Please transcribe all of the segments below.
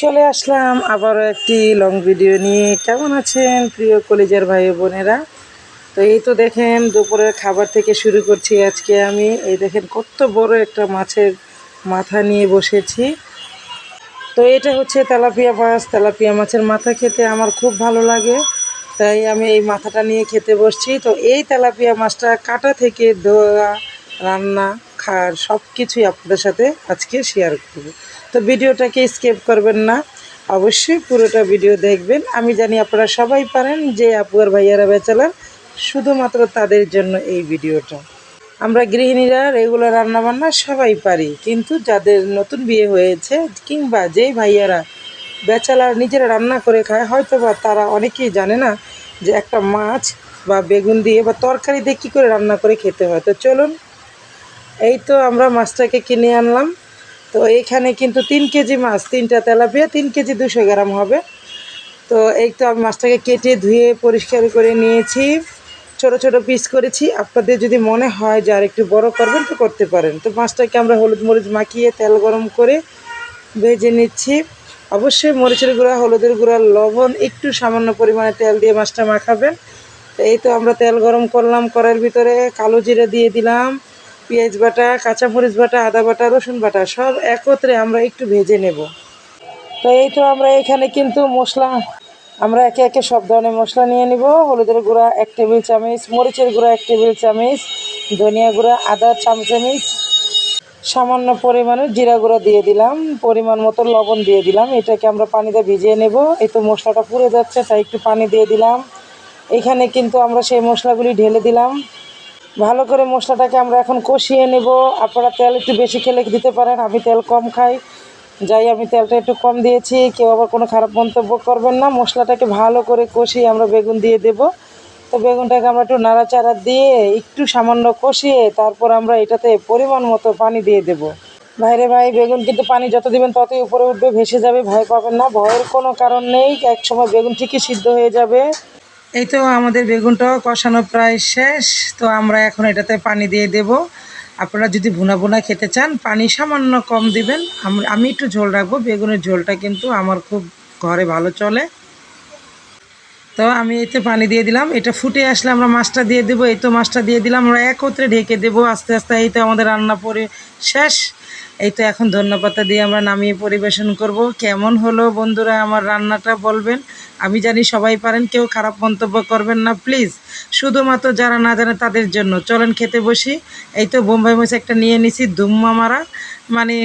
চলে আসলাম আবারও একটি লং ভিডিও নিয়ে। কেমন আছেন প্রিয় কলেজের ভাই বোনেরা? তো এই তো দেখেন, দুপুরের খাবার থেকে শুরু করছি আজকে আমি। এই দেখেন কত বড় একটা মাছের মাথা নিয়ে বসেছি। তো এটা হচ্ছে তেলাপিয়া মাছ। তেলাপিয়া মাছের মাথা খেতে আমার খুব ভালো লাগে, তাই আমি এই মাথাটা নিয়ে খেতে বসছি। তো এই তেলাপিয়া মাছটা কাটা থেকে ধোয়া, রান্না, খাওয়ার সব কিছুই আপনাদের সাথে আজকে শেয়ার করব। তো ভিডিওটাকে স্কিপ করবেন না। অবশ্যই পুরোটা ভিডিও দেখবেন। আমি জানি আপনারা সবাই পারেন যে আপু আর ভাইয়ারা বেচালার, শুধুমাত্র তাদের জন্য এই ভিডিওটা। আমরা গৃহিণীরা রেগুলার রান্নাবান্না সবাই পারি, কিন্তু যাদের নতুন বিয়ে হয়েছে কিংবা যেই ভাইয়ারা বেচালার নিজেরা রান্না করে খায় হয়তো বা তারা অনেকেই জানে না যে একটা মাছ বা বেগুন দিয়ে বা তরকারি দিয়ে কী করে রান্না করে খেতে হয়। তো চলুন, এই তো আমরা মাছটাকে কিনে আনলাম। তো এখানে কিন্তু তিন কেজি মাছ, তিনটা তেলাপিয়া, তিন কেজি দুশো গ্রাম হবে। তো এই তো আমি মাছটাকে কেটে ধুয়ে পরিষ্কার করে নিয়েছি। ছোট ছোট পিস করেছি। আপনাদের যদি মনে হয় যে আর একটু বড় করবেন তো করতে পারেন। তো মাছটাকে আমরা হলুদ মরিচ মাখিয়ে তেল গরম করে ভেজে নিচ্ছি। অবশ্যই মরিচের গুঁড়া, হলুদের গুঁড়া, লবণ, একটু সামান্য পরিমাণে তেল দিয়ে মাছটা মাখাবেন। তো এই তো আমরা তেল গরম করলাম, কড়াইয়ের ভিতরে কালো জিরে দিয়ে দিলাম। পেঁয়াজ বাটা, কাঁচামরিচ বাটা, আদা বাটা, রসুন বাটা, সব একত্রে আমরা একটু ভেজে নেব। তো এই তো আমরা এখানে কিন্তু মশলা, আমরা একে একে সব ধরনের মশলা নিয়ে নিব। হলুদের গুঁড়া এক টেবিল চামচ, মরিচের গুঁড়া এক টেবিল চামচ, ধনিয়া গুঁড়া আদা চামচামিচ, সামান্য পরিমাণে জিরা গুঁড়া দিয়ে দিলাম। পরিমাণ মতো লবণ দিয়ে দিলাম। এটাকে আমরা পানিতে ভিজিয়ে নেব। এই তো মশলাটা পুড়ে যাচ্ছে, তাই একটু পানি দিয়ে দিলাম। এখানে কিন্তু আমরা সেই মশলাগুলি ঢেলে দিলাম। ভালো করে মশলাটাকে আমরা এখন কষিয়ে নেব। আপনারা তেল একটু বেশি খেলে দিতে পারেন, আমি তেল কম খাই। যাই, আমি তেলটা একটু কম দিয়েছি, কেউ আবার কোনো খারাপ মন্তব্য করবেন না। মশলাটাকে ভালো করে কষিয়ে আমরা বেগুন দিয়ে দেব। তো বেগুনটাকে আমরা একটু নাড়াচাড়া দিয়ে একটু সামান্য কষিয়ে তারপর আমরা এটাতে পরিমাণ মতো পানি দিয়ে দেব। ভাইরে ভাই, বেগুন কিন্তু পানি যত দিবেন ততই উপরে উঠবে, ভেসে যাবে, ভয় পাবেন না। ভয়ের কোনো কারণ নেই এক সময় বেগুন ঠিকই সিদ্ধ হয়ে যাবে। এই তো আমাদের বেগুনটাও কষানো প্রায় শেষ। তো আমরা এখন এটাতে পানি দিয়ে দেব। আপনারা যদি ভুনা ভুনা খেতে চান, পানি সামান্য কম দিবেন। আমি একটু ঝোল রাখব। বেগুনের ঝোলটা কিন্তু আমার খুব ঘরে ভালো চলে। তো আমি এতে পানি দিয়ে দিলাম, এটা ফুটে আসলে আমরা মাছটা দিয়ে দেবো। এই তো মাছটা দিয়ে দিলাম, আমরা একত্রে ঢেকে দেবো আস্তে আস্তে। এই তো আমাদের রান্না পরে শেষ। এই তো এখন ধন্যপাতা দিয়ে আমরা নামিয়ে পরিবেশন করব। কেমন হলো বন্ধুরা আমার রান্নাটা বলবেন? আমি জানি সবাই পারেন, কেউ খারাপ মন্তব্য করবেন না, প্লিজ। শুধুমাত্র যারা না জানে তাদের জন্য। চলেন খেতে বসি। এই তো বোম্বাই মাছ একটা নিয়ে নিছি দুম্মা মারা মানে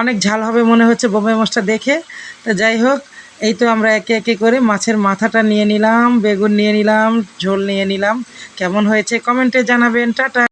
অনেক ঝাল হবে মনে হচ্ছে বোম্বাই মাছটা দেখে। তো যাই হোক এই তো আমরা একে একে করে মাছের মাথাটা নিয়ে নিলাম, বেগুন নিয়ে নিলাম, ঝোল নিয়ে নিলাম। কেমন হয়েছে কমেন্টে জানাবেন, টাটা।